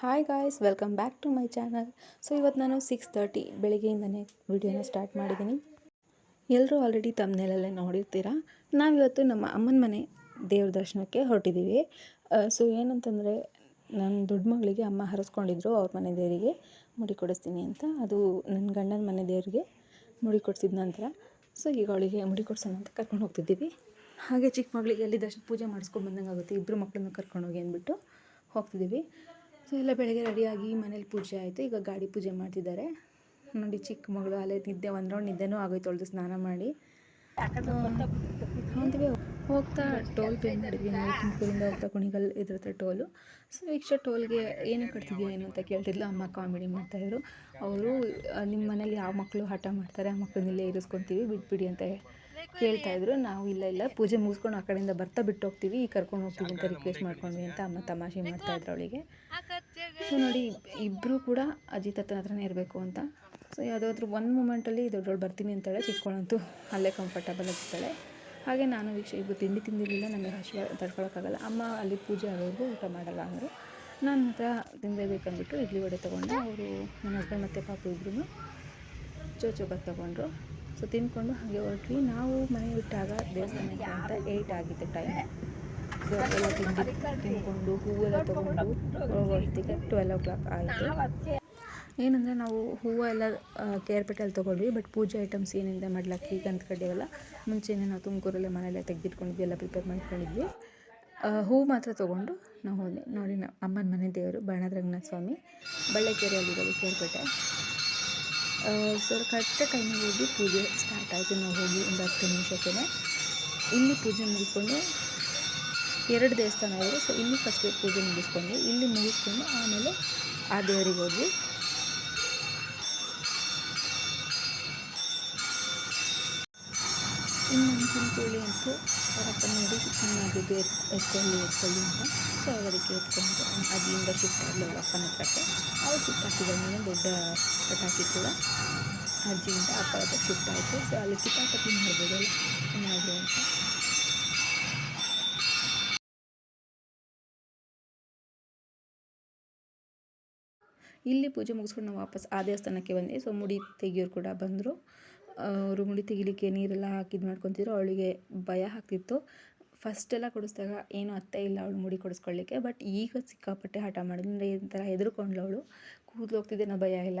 Hi guys welcome back to my channel so ಇವತ್ತು ನಾನು six thirty ಬೆಳಿಗ್ಗೆಯಿಂದನೇ ವಿಡಿಯೋನ start ಮಾಡಿದ್ದೀನಿ. ಎಲ್ಲರೂ ಆಲ್ರೆಡಿ ತಮ್ಮನೇಲಲ್ಲೇ ನೋಡಿರ್ತೀರ? ನಾವಿವತ್ತು ನಮ್ಮ ಅಮ್ಮನ ಮನೆ ದೇವ್ರ ದರ್ಶನಕ್ಕೆ ಹೊರಟಿದ್ದೀವಿ. ಸೊ ಏನಂತಂದರೆ ನನ್ನ ದೊಡ್ಡ ಮಗಳಿಗೆ ಅಮ್ಮ ಹರಿಸ್ಕೊಂಡಿದ್ರು ಅವ್ರ ಮನೆ ದೇವರಿಗೆ ಮುಡಿ ಕೊಡಿಸ್ತೀನಿ ಅಂತ. ಅದು ನನ್ನ ಗಂಡನ ಮನೆ ದೇವರಿಗೆ ಮುಡಿ ಕೊಡಿಸಿದ ನಂತರ. ಸೊ ಈಗ ಅವಳಿಗೆ ಮುಡಿ ಕೊಡ್ಸೋಣ ಅಂತ ಕರ್ಕೊಂಡು ಹೋಗ್ತಿದ್ದೀವಿ. ಹಾಗೆ ಚಿಕ್ಕ ಮಗಳಿಗೆ ಅಲ್ಲಿ ದರ್ಶನ ಪೂಜೆ ಮಾಡಿಸ್ಕೊಂಡು ಬಂದಂಗೆ ಆಗುತ್ತೆ ಇಬ್ಬರು ಮಕ್ಕಳನ್ನ ಕರ್ಕೊಂಡೋಗಿ ಅಂದ್ಬಿಟ್ಟು ಹೋಗ್ತಿದ್ದೀವಿ. ಸೊ ಎಲ್ಲ ಬೆಳಗ್ಗೆ ರೆಡಿಯಾಗಿ ಮನೇಲಿ ಪೂಜೆ ಆಯಿತು. ಈಗ ಗಾಡಿ ಪೂಜೆ ಮಾಡ್ತಿದ್ದಾರೆ. ನೋಡಿ ಚಿಕ್ಕ ಮಗಳು ಅಲ್ಲೇ ನಿದ್ದೆ ಒಂದು ರೌಂಡ್ ನಿದ್ದೆನೂ ಆಗೋಯ್ತು ಅವಳದು ಸ್ನಾನ ಮಾಡಿ. ಹೋಗ್ತಾ ಟೋಲ್ ಪೇ ಮಾಡಿದ್ವಿ ನಾವು ತುಮಕೂರಿಂದ ಹೋಗ್ತಾ ಕುಣಿಗಲ್ ಇದ್ರ ಟೋಲು. ಸೊ ವೀಕ್ಷ ಟೋಲ್ಗೆ ಏನು ಕಟ್ತಿದ್ಯಾ ಏನು ಅಂತ ಕೇಳ್ತಿದ್ಲು. ಅಮ್ಮ ಕಾಮಿಡಿ ಮಾಡ್ತಾಯಿದ್ರು ಅವರು ನಿಮ್ಮ ಮನೇಲಿ ಯಾವ ಮಕ್ಕಳು ಹಠ ಮಾಡ್ತಾರೆ, ಆ ಮಕ್ಕಳನ್ನ ಇಲ್ಲೇ ಇರಿಸ್ಕೊತೀವಿ, ಬಿಟ್ಬಿಡಿ ಅಂತ ಕೇಳ್ತಾಯಿದ್ರು ನಾವು ಇಲ್ಲ ಇಲ್ಲ, ಪೂಜೆ ಮುಗಿಸ್ಕೊಂಡು ಆ ಕಡೆಯಿಂದ ಬರ್ತಾ ಬಿಟ್ಟು ಹೋಗ್ತೀವಿ, ಈ ಕರ್ಕೊಂಡು ಹೋಗ್ತೀವಿ ಅಂತ ರಿಕ್ವೆಸ್ಟ್ ಮಾಡ್ಕೊಂಡ್ವಿ ಅಂತ ಅಮ್ಮ ತಮಾಷೆ ಮಾಡ್ತಾ ಇದ್ರು ಅವಳಿಗೆ. ಸೊ ನೋಡಿ ಇಬ್ಬರು ಕೂಡ ಅಜ್ಜಿ ತತ್ತನ ಹತ್ರನೇ ಇರಬೇಕು ಅಂತ. ಸೊ ಯಾವುದಾದ್ರೂ ಒಂದು ಮೂಮೆಂಟಲ್ಲಿ ದೊಡ್ಡವಳು ಬರ್ತೀನಿ ಅಂತಾಳೆ ಚಿಕ್ಕವಳಂತೂ ಅಲ್ಲೇ ಕಂಫರ್ಟಬಲ್ ಆಗಿರ್ತಾಳೆ ಹಾಗೆ ನಾನು ವೀಕ್ಷ ಇಬ್ಬರು ತಿಂಡಿ ತಿಂದಿರಲಿಲ್ಲ ನಮಗೆ ಹಸಿವೆ ತಡ್ಕೊಳಕ್ಕಾಗಲ್ಲ. ಅಮ್ಮ ಅಲ್ಲಿ ಪೂಜೆ ಆಗೋವರೆಗೂ ಊಟ ಮಾಡಲ್ಲ ಅಂದರು. ನಾನು ಮಾತ್ರ ತಿನ್ನಲೇಬೇಕಂದ್ಬಿಟ್ಟು ಇಡ್ಲಿ ವಡೆ ತೊಗೊಂಡೆ ಅವರು ನನ್ನ ಹಸ್ಬೆಂಡ್ ಮತ್ತು ಪಾಪು ಇಬ್ಬರು ಚೋಚೋಬಾತ್ ತೊಗೊಂಡ್ರು. ಸೊ ತಿಂದ್ಕೊಂಡು ಹಾಗೆ ಹೊರಟ್ವಿ. ನಾವು ಮನೆ ಬಿಟ್ಟಾಗ ದೇವಸ್ಥಾನಕ್ಕೆ ಅಂತ ಏಯ್ಟ್ ಆಗಿತ್ತು ಟೈಮ್ ಸೊ ಎಲ್ಲ ತಿಂದು ತಿಂದ್ಕೊಂಡು ಹೂವೆಲ್ಲ ತೊಗೊಂಡು ಹೊರಟಿಗೆ ಟ್ವೆಲ್ ಓ ಕ್ಲಾಕ್ ಆಯಿತು. ಏನಂದರೆ ನಾವು ಹೂವು ಎಲ್ಲ ಕೇರ್ಪೇಟೆಯಲ್ಲಿ ತೊಗೊಂಡ್ವಿ ಬಟ್ ಪೂಜೆ ಐಟಮ್ಸ್ ಏನಿದೆ, ಮಾಡ್ಲಕ್ಕಿ ಗಂಧ ಕಡ್ಡಿಯೆಲ್ಲ ಮುಂಚೆನೇ ನಾವು ತುಮಕೂರಲ್ಲೇ ಮನೆಯಲ್ಲೇ ತೆಗೆದಿಟ್ಕೊಂಡಿದ್ವಿ, ಎಲ್ಲ ಪ್ರಿಪೇರ್ ಮಾಡ್ಕೊಂಡಿದ್ವಿ. ಹೂವು ಮಾತ್ರ ತೊಗೊಂಡು ನಾವು ಹೋದ್ವಿ. ನೋಡಿ ನಾವು ಅಮ್ಮನ ಮನೆ ದೇವರು ಬಾಣದ Ranganatha Swamy R Kerpete so correct ಟೈಮಿಗೆ ಹೋಗಿ ಪೂಜೆ ಸ್ಟಾರ್ಟ್ ಆಯಿತು. ನಾವು ಹೋಗಿ ಒಂದು ಹತ್ತು ನಿಮಿಷಕ್ಕೆ ಇಲ್ಲಿ ಪೂಜೆ ಮುಗಿಸ್ಕೊಂಡು ಎರಡು ದೇವಸ್ಥಾನ ಇದೆ. ಸೊ ಇಲ್ಲಿ ಫಸ್ಟ್ ಪೂಜೆ ಮುಗಿಸ್ಕೊಂಡು, ಇಲ್ಲಿ ಮುಗಿಸ್ಕೊಂಡು ಆಮೇಲೆ ಆ ದೇವರಿಗೆ ಹೋದ್ವಿ. ಇನ್ನು ಮೆಣಸಿನ ಕೋಳಿ ಅಂತೂ ಅವರಪ್ಪ ನೋಡಿ ಚೆನ್ನಾಗಿ ಬೇರೆ ಎತ್ಕೊಳ್ಳಿ ಎತ್ಕೊಳ್ಳಿ ಅಂತ ಸೊ ಅದಕ್ಕೆ ಎತ್ಕೊಂಡು ಅಲ್ಲಿಂದ ಶಿಫ್ಟ್ ಆಗಲಿ ಅಪ್ಪನ ಹತ್ರಕ್ಕೆ. ಅವ್ರು ಶಿಫ್ಟ್ ಹಾಕಿದ ದೊಡ್ಡ ಪಟಾಕಿ ಕೂಡ ಅಜ್ಜಿಯಿಂದ ಅಪ್ಪ ಹತ್ರ ಶಿಫ್ಟ್ ಆಯಿತು. ಸೊ ಅಲ್ಲಿ ಕಿತಾಪತಿ ಮಾಡ್ಬೋದಲ್ಲ ಏನಾದರೂ ಅಂತ? ಇಲ್ಲಿ ಪೂಜೆ ಮುಗಿಸ್ಕೊಂಡು ನಾವು ವಾಪಸ್ ಆ ದೇವಸ್ಥಾನಕ್ಕೆ ಬಂದ್ವಿ. ಸೊ ಮುಡಿ ತೆಗಿಯೋರು ಕೂಡ ಬಂದರು. ಅವರು ಮುಡಿ ತೆಗಿಲಿಕ್ಕೆ ನೀರೆಲ್ಲ ಹಾಕಿದ್ದು ಮಾಡ್ಕೊತಿದ್ರು, ಅವಳಿಗೆ ಭಯ ಆಗ್ತಿತ್ತು. ಫಸ್ಟೆಲ್ಲ ಕೊಡಿಸಿದಾಗ ಏನೂ ಅತ್ತೆ ಇಲ್ಲ, ಅವಳು ಮುಡಿ ಕೊಡಿಸ್ಕೊಳ್ಳಿಕ್ಕೆ. ಬಟ್ ಈಗ ಸಿಕ್ಕಾಪಟ್ಟೆ ಹಠ ಮಾಡಿದ್ರೆ ಈ ಥರ ಹೆದರ್ಕೊಂಡ್ಳು ಅವಳು. ಕೂದಲು ಹೋಗ್ತಿದ್ದೆ ನಾ ಭಯ ಇಲ್ಲ.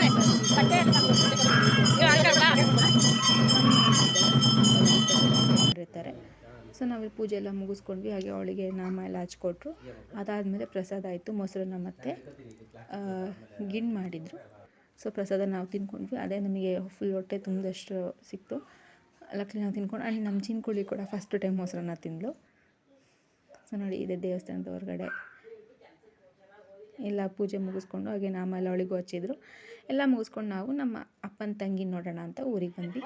ಸೊ ನಾವು ಪೂಜೆ ಎಲ್ಲ ಮುಗಿಸ್ಕೊಂಡ್ವಿ. ಹಾಗೆ ಅವಳಿಗೆ ನಾಮ ಎಲ್ಲ ಹಚ್ಕೊಟ್ರು. ಅದಾದಮೇಲೆ ಪ್ರಸಾದ ಆಯಿತು ಮೊಸರನ್ನ ಮತ್ತು ಗಿಣ್ ಮಾಡಿದರು. ಸೊ ಪ್ರಸಾದ ನಾವು ತಿನ್ಕೊಂಡ್ವಿ ಅದೇ ನಮಗೆ ಫುಲ್ ಹೊಟ್ಟೆ ತುಂಬಿದಷ್ಟು ಸಿಕ್ತು. ಲಕ್ಲಿ ನಾವು ತಿನ್ಕೊಂಡು ಅಲ್ಲಿ ನಮ್ಮ ಚಿನ್ಕುಳಿ ಕೂಡ ಫಸ್ಟ್ ಟೈಮ್ ಮೊಸರನ್ನ ತಿಂದಳು ಸೊ ನೋಡಿ ಇದೆ ದೇವಸ್ಥಾನದ ಹೊರಗಡೆ ಎಲ್ಲ ಪೂಜೆ ಮುಗಿಸ್ಕೊಂಡು ಹಾಗೆ ನಾಮ ಎಲ್ಲ ಅವಳಿಗೂ ಹಚ್ಚಿದ್ರು. ಎಲ್ಲ ಮುಗಿಸ್ಕೊಂಡು ನಾವು ನಮ್ಮ ಅಪ್ಪನ ತಂಗಿ ನೋಡೋಣ ಅಂತ ಊರಿಗೆ ಬಂದ್ವಿ.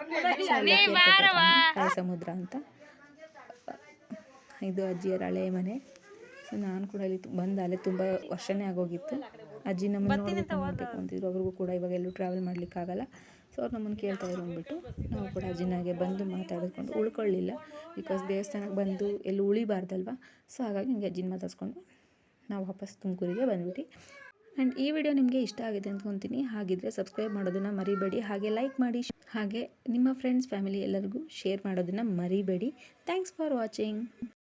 ಸಮುದ್ರ ಅಂತ. ಇದು ಅಜ್ಜಿಯರ ಹಳೆಯ ಮನೆ. ಸೊ ನಾನು ಕೂಡ ಇಲ್ಲಿ ಬಂದ ಅಲ್ಲೇ ತುಂಬ ವರ್ಷನೇ ಆಗೋಗಿತ್ತು. ಅಜ್ಜಿ ನಮ್ಮನ್ನು ನೋಡಬೇಕು ಅಂತಿದ್ರು ಅವ್ರಿಗೂ ಕೂಡ ಇವಾಗ ಎಲ್ಲೂ ಟ್ರಾವೆಲ್ ಮಾಡಲಿಕ್ಕಾಗಲ್ಲ ಸೊ ಅವ್ರು ನಮ್ಮನ್ನು ಕೇಳ್ತಾ ಇದ್ರು ಅಂದ್ಬಿಟ್ಟು ನಾವು ಕೂಡ ಅಜ್ಜಿನಾಗೆ ಬಂದು ಮಾತಾಡಿಸ್ಕೊಂಡು ಉಳ್ಕೊಳ್ಳಿಲ್ಲ. ಬಿಕಾಸ್ ದೇವಸ್ಥಾನಕ್ಕೆ ಬಂದು ಎಲ್ಲೂ ಉಳಿಬಾರ್ದಲ್ವ? ಸೊ ಹಾಗಾಗಿ ಹಿಂಗೆ ಅಜ್ಜಿನ ಮಾತಾಡಿಸ್ಕೊಂಡು ನಾವು ವಾಪಸ್ ತುಮಕೂರಿಗೆ ಬಂದ್ಬಿಟ್ಟು ಆ್ಯಂಡ್ ಈ ವಿಡಿಯೋ ನಿಮಗೆ ಇಷ್ಟ ಆಗಿದೆ ಅಂದ್ಕೊತೀನಿ ಹಾಗಿದ್ರೆ ಸಬ್ಸ್ಕ್ರೈಬ್ ಮಾಡೋದನ್ನು ಮರಿಬೇಡಿ. ಹಾಗೆ ಲೈಕ್ ಮಾಡಿ ಹಾಗೆ ನಿಮ್ಮ ಫ್ರೆಂಡ್ಸ್ ಫ್ಯಾಮಿಲಿ ಎಲ್ಲರಿಗೂ ಶೇರ್ ಮಾಡೋದನ್ನು ಮರಿಬೇಡಿ. Thanks for watching